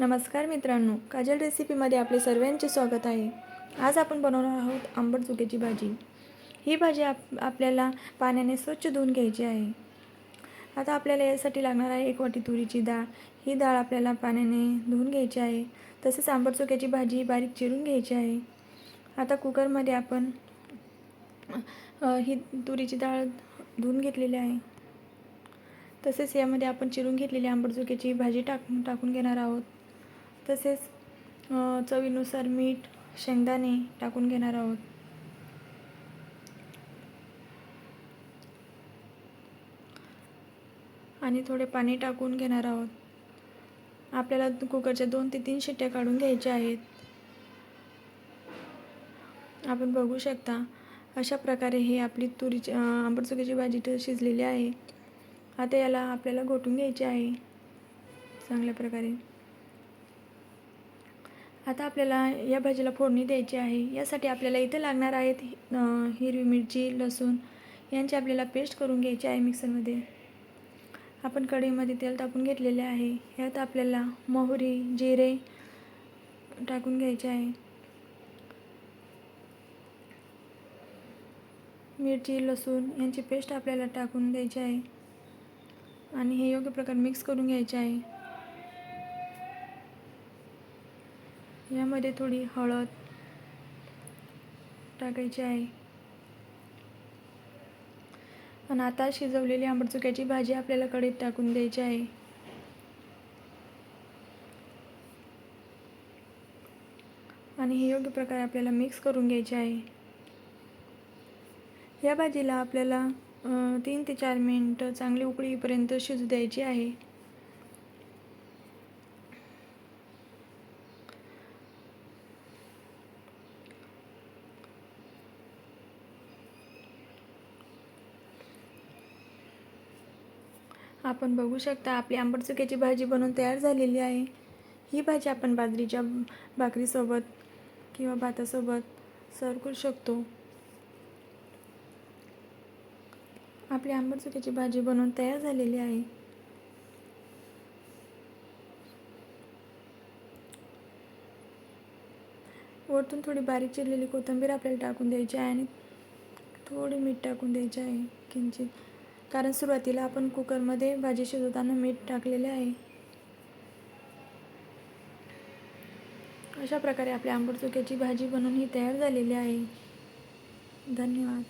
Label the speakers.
Speaker 1: नमस्कार मित्रांनो काजल रेसिपीमध्ये आपले सर्वांचे स्वागत आहे. आज आपण बनवणार आहोत आंबट चुक्याची भाजी. ही भाजी आप आपल्याला पाण्याने स्वच्छ धुवून घ्यायची आहे. आता आपल्याला यासाठी लागणार आहे एक वाटी तुरीची डाळ. ही डाळ आपल्याला पाण्याने धुवून घ्यायची आहे. तसेच आंबट चुक्याची भाजी बारीक चिरून घ्यायची आहे. आता कुकरमध्ये आपण ही तुरीची डाळ धुवून घेतलेली आहे. तसेच यामध्ये आपण चिरून घेतलेली आंबट चुक्याची भाजी टाक टाकून घेणार आहोत. तसेच चवीनुसार मीठ शेंगदाणे टाकून घेणार आहोत. आणि थोडे पाणी टाकून घेणार आहोत. आपल्याला कुकरच्या दोन ते तीन शिट्ट्या काढून घ्यायच्या आहेत. आपण बघू शकता अशा प्रकारे हे आपली तुरीची अ, भाजी तर शिजलेली आहे. आता याला आपल्याला घोटून घ्यायची आहे. चांगल्या प्रकारे. आता आपल्याला या भाजीला फोडणी द्यायची आहे. यासाठी आपल्याला इथे लागणार आहेत हिरवी मिरची लसूण यांची आपल्याला पेस्ट करून घ्यायची आहे मिक्सरमध्ये. आपण कढईमध्ये तेल टाकून घेतलेले आहे. यात आपल्याला मोहरी जिरे टाकून घ्यायचे आहे. मिरची लसूण यांची पेस्ट आपल्याला टाकून द्यायची आहे. आणि हे योग्य प्रकारे मिक्स करून घ्यायचे आहे. यामध्ये थोडी हळद टाकायची आहे. आणि आता शिजवलेली आंबटचुक्याची भाजी आपल्याला कढीत टाकून द्यायची आहे. आणि हे योग्य प्रकारे आपल्याला मिक्स करून घ्यायचे आहे. या भाजीला आपल्याला तीन ते चार मिनटं चांगली उकळीपर्यंत शिजू द्यायची आहे. आपण बघू शकता आपली आंबट चुक्याची भाजी बनवून तयार झालेली आहे. ही भाजी आपण बाजरीच्या भाकरीसोबत किंवा भातासोबत सर्व करू शकतो. आपली आंबट चुक्याची भाजी बनवून तयार झालेली आहे. वरतून थोडी बारीक चिरलेली कोथिंबीर आपल्याला टाकून द्यायची आहे आणि थोडी मीठ टाकून द्यायचे आहे. किंचित कारण सुरुवातीला आपण कुकरमध्ये भाजी शिजवताना मीठ टाकलेले आहे. अशा प्रकारे आपल्या आंबट चुक्याची भाजी बनवून ही तयार झालेली आहे. धन्यवाद.